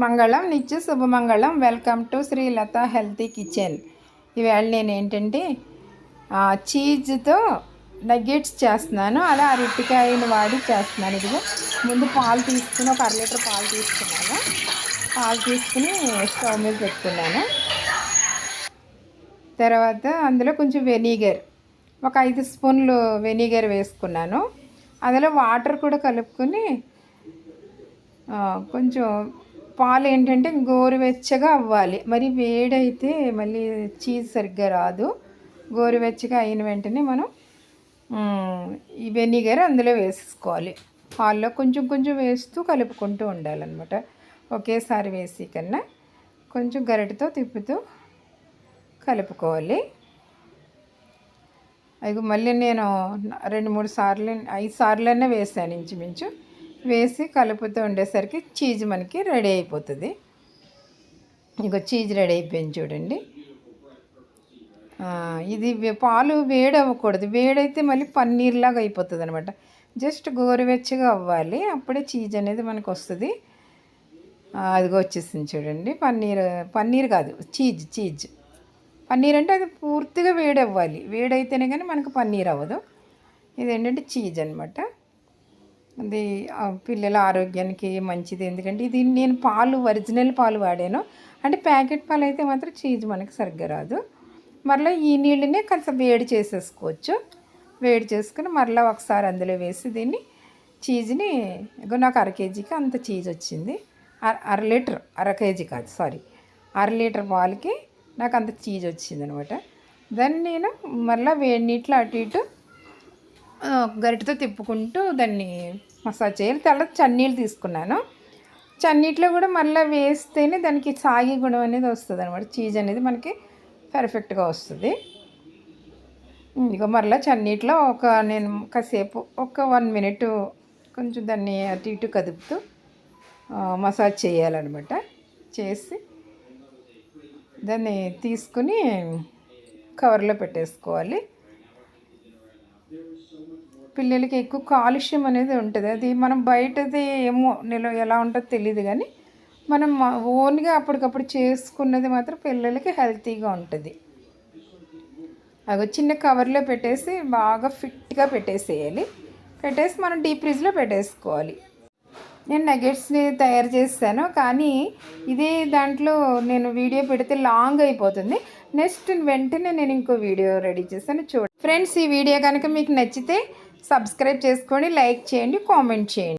మంగళం నిత్య శుభమంగళం. Welcome to Sri Latha healthy kitchen ఇవాళ నేను ఏంటంటే చీజ్తో నగ్గెట్స్ చేస్తున్నాను. అలా అరటికాయను వాడి చేస్తున్నాను. ఇదిగో ముందు పాలు తీసుకుని ఒక అర లీటర్ పాలు తీసుకున్నాను. పాలు తీసుకుని స్టవ్ మీద పెట్టుకున్నాను. తర్వాత అందులో కొంచెం వెనిగర్ ఒక ఐదు స్పూన్లు వెనిగర్ వేసుకున్నాను. అందులో వాటర్ కూడా కలుపుకొని కొంచెం పాలు ఏంటంటే గోరువెచ్చగా అవ్వాలి. మరి వేడైతే మళ్ళీ చీజ్ సరిగ్గా రాదు. గోరువెచ్చగా అయిన వెంటనే మనం ఈ వెనిగర్ అందులో వేసుకోవాలి పాల్లో కొంచెం కొంచెం వేస్తూ కలుపుకుంటూ ఉండాలన్నమాట. ఒకేసారి వేసి కన్నా కొంచెం గరిటతో తిప్పుతూ కలుపుకోవాలి. అది మళ్ళీ నేను రెండు మూడు సార్లు ఐదు సార్లనే వేసాను ఇంచుమించు. వేసి కలుపుతూ ఉండేసరికి చీజ్ మనకి రెడీ అయిపోతుంది. ఇంకో చీజ్ రెడీ అయిపోయింది చూడండి. ఇది పాలు వేడి అవ్వకూడదు వేడైతే మళ్ళీ పన్నీర్ లాగా అయిపోతుంది అనమాట జస్ట్ గోరువెచ్చగా అవ్వాలి. అప్పుడే చీజ్ అనేది మనకు వస్తుంది. అదిగో వచ్చేసింది చూడండి. పన్నీర్ పన్నీర్ కాదు చీజ్ చీజ్. పన్నీర్ అంటే అది పూర్తిగా వేడి అవ్వాలి వేడైతేనే కానీ మనకు పన్నీర్ అవ్వదు. ఇది ఏంటంటే చీజ్ అనమాట అది పిల్లల ఆరోగ్యానికి మంచిది. ఎందుకంటే ఇది నేను పాలు ఒరిజినల్ పాలు వాడాను. అంటే ప్యాకెట్ పాలు అయితే మాత్రం చీజ్ మనకి సరిగ్గా రాదు. మరలా ఈ నీళ్ళనే కొంచెం వేడి చేసేసుకోవచ్చు. వేడి చేసుకుని మరలా ఒకసారి అందులో వేసి దీన్ని చీజ్ని ఇగో నాకు అర కేజీకి అంత చీజ్ వచ్చింది. అర అర లీటర్ అర కేజీ కాదు సారీ. అర లీటర్ పాలకి నాకు అంత చీజ్ వచ్చింది అనమాట దాన్ని నేను మరలా వేడి నీటిలో అటు ఇటు గరిటతో తిప్పుకుంటూ దాన్ని మసాజ్ చేయాలి. తర్వాత చన్నీళ్ళు తీసుకున్నాను. చన్నీటిలో కూడా మళ్ళీ వేస్తేనే దానికి సాగి గుణం అనేది వస్తుంది అనమాట చీజ్ అనేది మనకి పర్ఫెక్ట్గా వస్తుంది. ఇక మరలా చన్నీటిలో ఒక నేను కాసేపు ఒక వన్ మినిట్ కొంచెం దాన్ని అటు ఇటు కదుపుతూ మసాజ్ చేయాలన్నమాట. చేసి దాన్ని తీసుకుని కవర్లో పెట్టేసుకోవాలి. పిల్లలకి ఎక్కువ కాలుష్యం అనేది ఉంటుంది. అది మనం బయటది ఏమో నిల ఎలా ఉంటుందో తెలియదు కానీ మనం ఓన్గా అప్పటికప్పుడు చేసుకున్నది మాత్రం పిల్లలకి హెల్తీగా ఉంటుంది. అవి చిన్న కవర్లో పెట్టేసి బాగా ఫిట్గా పెట్టేసేయాలి. పెట్టేసి మనం డీప్ ఫ్రిడ్జ్లో పెట్టేసుకోవాలి. నేను నగెట్స్ని తయారు చేస్తాను. కానీ ఇదే దాంట్లో నేను వీడియో పెడితే లాంగ్ అయిపోతుంది. నెక్స్ట్ వెంటనే నేను ఇంకో వీడియో రెడీ చేస్తాను. చూడండి. ఫ్రెండ్స్ ఈ వీడియో కనుక మీకు నచ్చితే సబ్స్క్రైబ్ చేసుకోండి లైక్ చేయండి కామెంట్ చేయండి.